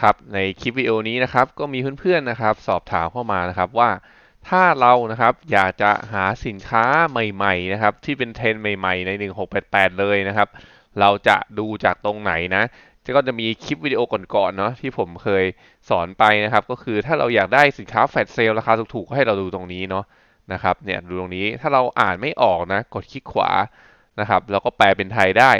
ครับในคลิปวิดีโอนี้นะครับก็มีเพื่อนๆนะครับ สอบถามเข้ามานะครับว่าถ้าเรานะครับอยากจะหาสินค้าใหม่ๆนะครับที่เป็นเทรนใหม่ๆใน 1688 เลยนะครับ เราจะดูจากตรงไหนนะก็จะมีคลิปวิดีโอก่อนๆเนาะที่ผมเคยสอนไปนะครับ ก็คือถ้าเราอยากได้สินค้าแฟลชเซลราคาถูกๆก็ให้เราดูตรงนี้เนาะนะครับเนี่ยดูตรงนี้ถ้าเราอ่านไม่ออกนะกดคลิกขวานะครับแล้วก็แปลเป็นไทยได้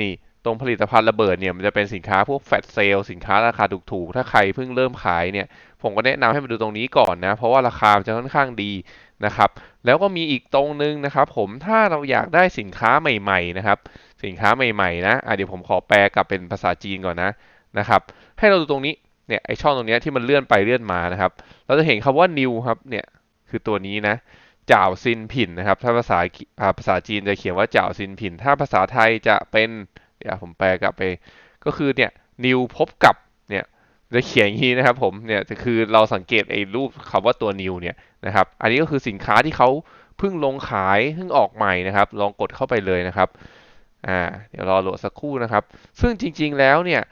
นี่ ตรงผลิตภัณฑ์ระเบิดเนี่ยมันจะเป็นสินค้าพวกแฟลชเซลสินค้าราคาถูกๆ ถ้าใครเพิ่งเริ่มขายเนี่ยผมก็แนะนำให้มาดูตรงนี้ก่อนนะ เพราะว่าราคาจะค่อนข้างดีนะครับ แล้วก็มีอีกตรงนึงนะครับ ผมถ้าเราอยากได้สินค้าใหม่ๆนะครับ สินค้าใหม่ๆนะะเดี๋ยวผมขอแปลกลับเป็นภาษาจีนก่อนนะนะครับ ให้เราดูตรงนี้เนี่ยไอช่องตรงนี้ที่มันเลื่อนไปเลื่อนมานะครับ เราจะเห็นคำว่า new ครับเนี่ยคือตัวนี้นะจ่าวซินผินนะครับ ถ้าภาษาภาษาจีนจะเขียนว่าจ่าวซินผิน ถ้าภาษาไทยจะเป็น เดี๋ยวผมแปลกลับไป ก็คือเนี่ย new พบกับเนี่ยจะเขียนอย่างนี้นะครับผมเนี่ยคือเราสังเกตไอ้รูปคำว่าตัว new เนี่ยนะครับอันนี้ก็คือสินค้าที่เขาเพิ่งลงขายเพิ่งออกใหม่นะครับ ลองกดเข้าไปเลยนะครับอ่าเดี๋ยวรอโหลดสักครู่นะครับ ซึ่งจริงๆแล้วเนี่ย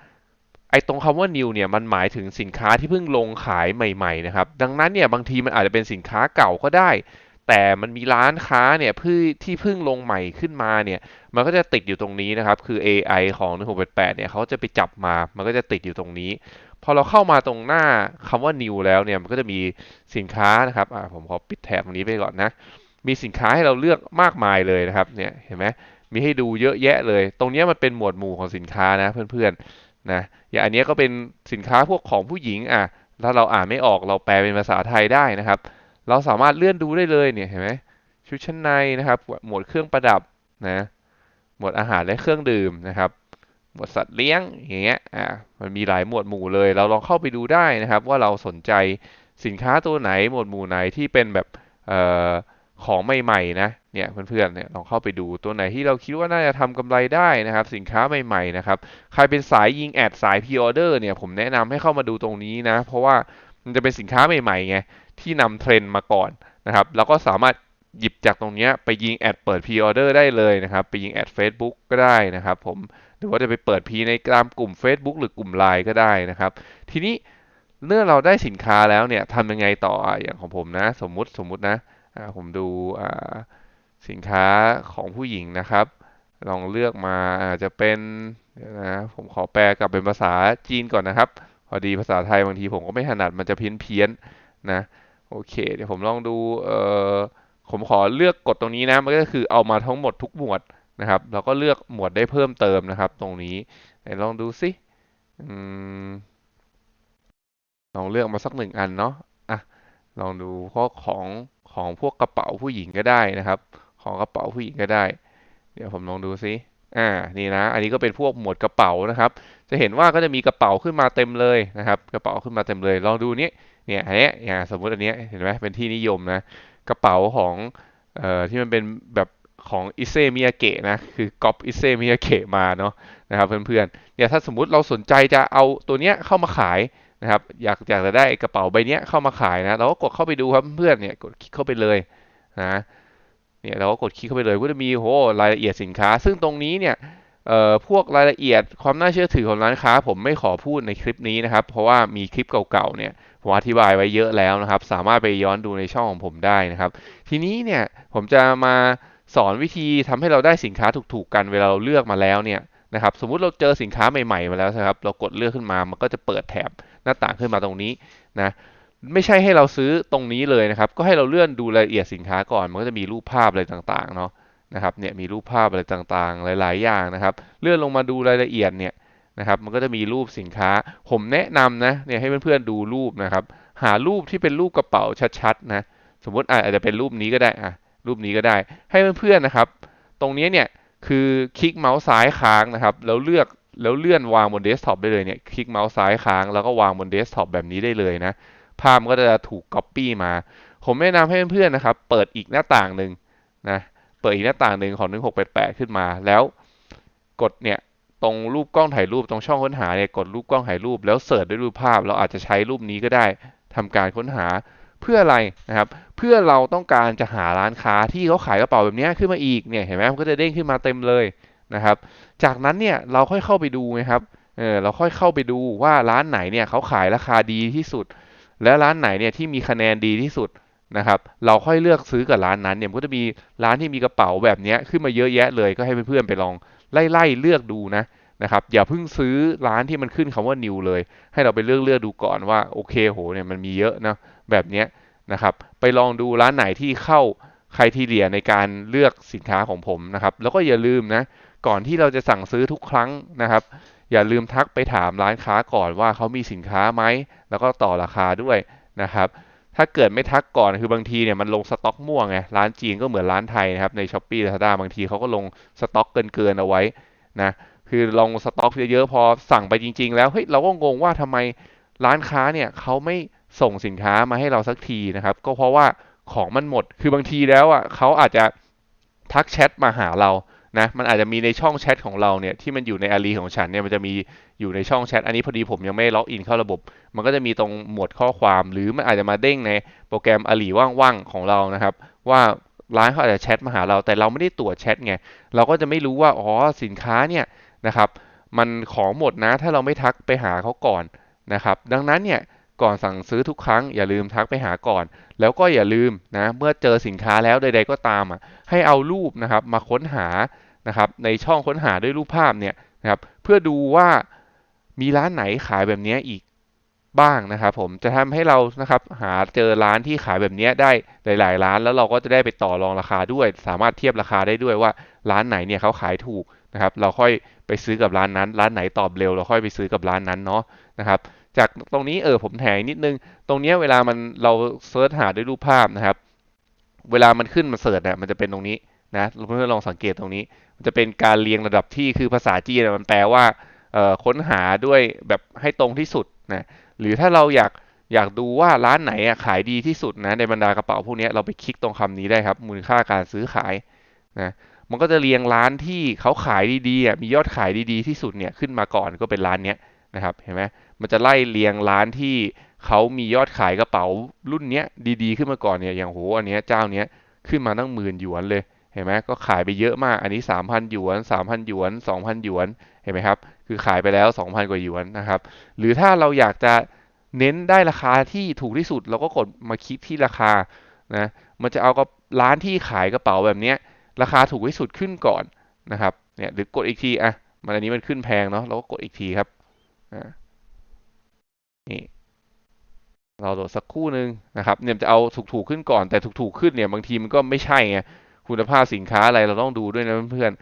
ไอ้ตรงคำว่า new เนี่ยมันหมายถึงสินค้าที่เพิ่งลงขายใหม่ๆนะครับ ดังนั้นเนี่ยบางทีมันอาจจะเป็นสินค้าเก่าก็ได้ แต่มันมีร้านค้าเนี่ยพื่ที่เพิ่งลงใหม่ขึ้นมาเนี่ย มันก็จะติดอยู่ตรงนี้นะครับ คือ AI ของ 1688 เนี่ยเขาจะไปจับมา มันก็จะติดอยู่ตรงนี้ พอเราเข้ามาตรงหน้าคำว่า new แล้วเนี่ย มันก็จะมีสินค้านะครับ อ่า ผมขอปิดแถบตรงนี้ไปก่อนนะ มีสินค้าให้เราเลือกมากมายเลยนะครับ เนี่ย เห็นไหมมีให้ดูเยอะแยะเลย ตรงนี้มันเป็นหมวดหมู่ของสินค้านะเพื่อนๆ นะ อย่างอันนี้ก็เป็นสินค้าพวกของผู้หญิง อะ ถ้าเราอ่านไม่ออกเราแปลเป็นภาษาไทยได้นะครับ เราสามารถเลื่อนดูได้เลยเนี่ยเห็นไหมชุดชั้นในนะครับ หมวดเครื่องประดับนะหมวดอาหารและเครื่องดื่มนะครับ หมวดสัตว์เลี้ยงอย่างเงี้ยอ่ามันมีหลายหมวดหมู่เลย เราลองเข้าไปดูได้นะครับ ว่าเราสนใจสินค้าตัวไหนหมวดหมู่ไหนที่เป็นแบบเอ่อของใหม่ๆนะเนี่ยเพื่อนๆเนี่ยลองเข้าไปดูตัวไหนที่เราคิดว่าน่าจะทำกำไรได้นะครับ สินค้าใหม่ๆนะครับใครเป็นสายยิงแอดสายพรีออเดอร์เนี่ยผมแนะนำให้เข้ามาดูตรงนี้นะ เพราะว่ามันจะเป็นสินค้าใหม่ๆไง ที่นำเทรนด์มาก่อนนะครับเราก็สามารถหยิบจากตรงนี้ไปยิงแอดเปิดพรีออเดอร์ได้เลยนะครับไปยิงแอด Facebook ก็ได้นะครับผมหรือว่าจะไปเปิดพีในตามกลุ่ม Facebook หรือกลุ่ม Line ก็ได้นะครับ ทีนี้เมื่อเราได้สินค้าแล้วเนี่ยทำยังไงต่ออย่างของผมนะสมมุติสมมุตินะผมดูสินค้าของผู้หญิงนะครับ ลองเลือกมาอาจจะเป็นนะผมขอแปลกลับเป็นภาษาจีนก่อนนะครับ พอดีภาษาไทยบางทีผมก็ไม่ถนัดมันจะเพี้ยนเพี้ยนนะ โอเค เดี๋ยวผมลองดูเอ่อผมขอเลือกกดตรงนี้นะมันก็คือเอามาทั้งหมดทุกหมวดนะครับแล้วก็เลือกหมวดได้เพิ่มเติมนะครับ ตรงนี้ไหนลองดูสิลองเลือกมาสักหนึ่งอันเนาะอะลองดูข้อของของพวกกระเป๋าผู้หญิงก็ได้นะครับ ของกระเป๋าผู้หญิงก็ได้ เดี๋ยวผมลองดูซิอ่านี่นะ อันนี้ก็เป็นพวกหมวดกระเป๋านะครับ จะเห็นว่าก็จะมีกระเป๋าขึ้นมาเต็มเลยนะครับ กระเป๋าขึ้นมาเต็มเลย ลองดูนี้ เนี่ยอันนี้อย่างสมมุติอันนี้เห็นไหมเป็นที่นิยมนะกระเป๋าของเอ่อที่มันเป็นแบบของอิเซมิยาเกะนะคือก๊อปอิเซมิยาเกะมาเนาะนะครับเพื่อนๆเนี่ยถ้าสมมุติเราสนใจจะเอาตัวเนี้ยเข้ามาขายนะครับอยากอยากจะได้กระเป๋าใบเนี้ยเข้ามาขายนะเราก็กดเข้าไปดูครับเพื่อนเนี่ยกดคลิกเข้าไปเลยนะเนี่ยเราก็กดคลิกเข้าไปเลยก็จะมีโหรายละเอียดสินค้า ซึ่งตรงนี้เนี่ย พวกรายละเอียดความน่าเชื่อถือของร้านค้า ผมไม่ขอพูดในคลิปนี้นะครับ เพราะว่ามีคลิปเก่าๆเนี่ยผมอธิบายไว้เยอะแล้วนะครับ สามารถไปย้อนดูในช่องของผมได้นะครับ ทีนี้เนี่ยผมจะมาสอนวิธีทำให้เราได้สินค้าถูกๆกันเวลาเราเลือกมาแล้วเนี่ยนะครับสมมุติเราเจอสินค้าใหม่ๆมาแล้วนะครับ เรากดเลือกขึ้นมามันก็จะเปิดแถบหน้าต่างขึ้นมาตรงนี้นะไม่ใช่ให้เราซื้อตรงนี้เลยนะครับ ก็ให้เราเลื่อนดูรายละเอียดสินค้าก่อน มันก็จะมีรูปภาพอะไรต่างๆเนาะ นะครับเนี่ยมีรูปภาพอะไรต่างๆ หลาย ๆ อย่างนะครับ เลื่อนลงมาดูรายละเอียดเนี่ยนะครับ มันก็จะมีรูปสินค้า ผมแนะนำนะเนี่ยให้เพื่อนๆดูรูปนะครับ หารูปที่เป็นรูปกระเป๋าชัดๆนะสมมติอาจจะเป็นรูปนี้ก็ได้อะรูปนี้ก็ได้ ให้เพื่อนๆนะครับ ตรงนี้เนี่ยคือคลิกเมาส์ซ้ายค้างนะครับ แล้วเลือกแล้วเลื่อนวางบนเดสก์ท็อปได้เลยเนี่ยคลิกเมาส์ซ้ายค้างแล้วก็วางบนเดสก์ท็อปแบบนี้ได้เลยนะภาพก็จะถูกก๊อปปี้มา ผมแนะนำให้เพื่อนๆนะครับ เปิดอีกหน้าต่างหนึ่งนะ เปิดอีกหน้าต่างหนึ่งของ 1688 ขึ้นมา แล้วกดเนี่ยตรงรูปกล้องถ่ายรูปตรงช่องค้นหาเนี่ยกดรูปกล้องถ่ายรูป แล้วเสิร์ชด้วยรูปภาพ เราอาจจะใช้รูปนี้ก็ได้ทำการค้นหาเพื่ออะไรนะครับ เพื่อเราต้องการจะหาร้านค้าที่เขาขายกระเป๋าแบบนี้ขึ้นมาอีกเนี่ยเห็นไหมมันก็จะเด้งขึ้นมาเต็มเลยนะครับ จากนั้นเนี่ยเราค่อยเข้าไปดูนะครับเออเราค่อยเข้าไปดูว่าร้านไหนเนี่ยเขาขายราคาดีที่สุด และร้านไหนเนี่ยที่มีคะแนนดีที่สุด นะครับเราค่อยเลือกซื้อกับร้านนั้นเนี่ยก็จะมีร้านที่มีกระเป๋าแบบนี้ขึ้นมาเยอะแยะเลยก็ให้เพื่อนๆไปลองไล่ๆเลือกดูนะนะครับอย่าเพิ่งซื้อร้านที่มันขึ้นคำว่า new เลย ให้เราไปเลือกเลือกดูก่อนว่าโอเคโหเนี่ยมันมีเยอะนะแบบนี้นะครับไปลองดูร้านไหนที่เข้าใครทีเรียในการเลือกสินค้าของผมนะครับแล้วก็อย่าลืมนะก่อนที่เราจะสั่งซื้อทุกครั้งนะครับอย่าลืมทักไปถามร้านค้าก่อนว่าเขามีสินค้าไหมแล้วก็ต่อราคาด้วยนะครับ ถ้าเกิดไม่ทักก่อนคือบางทีเนี่ยมันลงสต็อกม่วงไงร้านจีนก็เหมือนร้านไทยนะครับใน s h อ p e e Lazada บางทีเขาก็ลงสต็อกเกินๆเอาไว้นะคือลงสต็อกเยอะๆพอสั่งไปจริง ๆ แล้วเฮ้ยเราก็งงว่าทำไมร้านค้าเนี่ยเขาไม่ส่งสินค้ามาให้เราสักทีนะครับ ก็เพราะว่าของมันหมดคือบางทีแล้วอะเขาอาจจะทักแชทมาหาเรา นะมันอาจจะมีในช่องแชทของเราเนี่ยที่มันอยู่ในอารีของฉันเนี่ยมันจะมีอยู่ในช่องแชทอันนี้พอดีผมยังไม่ล็อกอินเข้าระบบ มันก็จะมีตรงหมวดข้อความ หรือมันอาจจะมาเด้งในโปรแกรมอารีว่างๆของเรานะครับ ว่าร้านเขาอาจจะแชทมาหาเรา แต่เราไม่ได้ตรวจแชทไงเราก็จะไม่รู้ว่าอ๋อสินค้าเนี่ยนะครับ มันของหมดนะถ้าเราไม่ทักไปหาเขาก่อนนะครับ ดังนั้นเนี่ย ก่อนสั่งซื้อทุกครั้งอย่าลืมทักไปหาก่อน แล้วก็อย่าลืมนะเมื่อเจอสินค้าแล้วใด ๆ ก็ตามอะให้เอารูปนะครับมาค้นหานะครับในช่องค้นหาด้วยรูปภาพเนี่ยนะครับเพื่อดูว่ามีร้านไหนขายแบบนี้อีกบ้างนะครับผมจะทำให้เรานะครับหาเจอร้านที่ขายแบบนี้ได้หลาย ๆ ร้านแล้วเราก็จะได้ไปต่อรองราคาด้วย สามารถเทียบราคาได้ด้วยว่าร้านไหนเนี่ยเขาขายถูก นะครับเราค่อยไปซื้อกับร้านนั้น ร้านไหนตอบเร็ว เราค่อยไปซื้อกับร้านนั้นเนาะนะครับจากตรงนี้เออผมแถงนิดนึง ตรงนี้เวลามันเราเซิร์ชหาด้วยรูปภาพนะครับ เวลามันขึ้นมาเสิร์ชเนี่ยมันจะเป็นตรงนี้นะเพื่อนๆลองสังเกตตรงนี้ มันจะเป็นการเรียงระดับที่คือภาษาจีนมันแปลว่าค้นหาด้วยแบบให้ตรงที่สุดนะหรือถ้าเราอยากอยากดูว่าร้านไหนขายดีที่สุดนะในบรรดากระเป๋าพวกนี้เราไปคลิกตรงคำนี้ได้ครับมูลค่าการซื้อขายนะ มันก็จะเรียงร้านที่เขาขายดีๆมียอดขายดีๆที่สุดเนี่ยขึ้นมาก่อนก็เป็นร้านนี้นะครับเห็นไหมมันจะไล่เรียงร้านที่เขามียอดขายกระเป๋ารุ่นเนี้ยดีๆ ขึ้นมาก่อนเนี่ยอย่างโหอันเนี้ยเจ้าเนี้ยขึ้นมาตั้งหมื่นหยวนเลยเห็นไหมก็ขายไปเยอะมากอันนี้ 3,000หยวน 3,000หยวน 2,000หยวนเห็นไหมครับคือขายไปแล้ว 2,000 กว่าหยวนนะครับหรือถ้าเราอยากจะเน้นได้ราคาที่ถูกที่สุด เราก็กดมาคลิกที่ราคานะมันจะเอากับร้านที่ขายกระเป๋าแบบเนี้ย ราคาถูกที่สุดขึ้นก่อนนะครับเนี่ยหรือกดอีกทีอะมันอันนี้มันขึ้นแพงเนาะเราก็กดอีกทีครับนี่เราโหลดสักคู่หนึ่งนะครับเนี่ยจะเอาถูกๆขึ้นก่อนแต่ถูกๆขึ้นเนี่ยบางทีมันก็ไม่ใช่ไงคุณภาพสินค้าอะไรเราต้องดูด้วยนะเพื่อน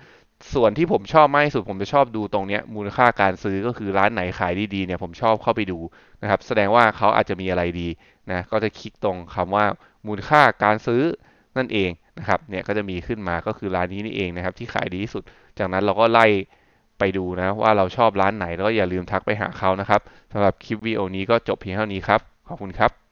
ส่วนที่ผมชอบมากที่สุดผมจะชอบดูตรงนี้มูลค่าการซื้อก็คือร้านไหนขายดีๆเนี่ยผมชอบเข้าไปดูนะครับ แสดงว่าเขาอาจจะมีอะไรดีนะก็จะคลิกตรงคำว่ามูลค่าการซื้อนั่นเอง นะครับเนี่ยก็จะมีขึ้นมาก็คือร้านนี้นี่เองนะครับที่ขายดีที่สุด จากนั้นเราก็ไล่ไปดูนะว่าเราชอบร้านไหนแล้วก็อย่าลืมทักไปหาเขานะครับสำหรับคลิปวิดีโอนี้ก็จบเพียงเท่านี้ครับ ขอบคุณครับ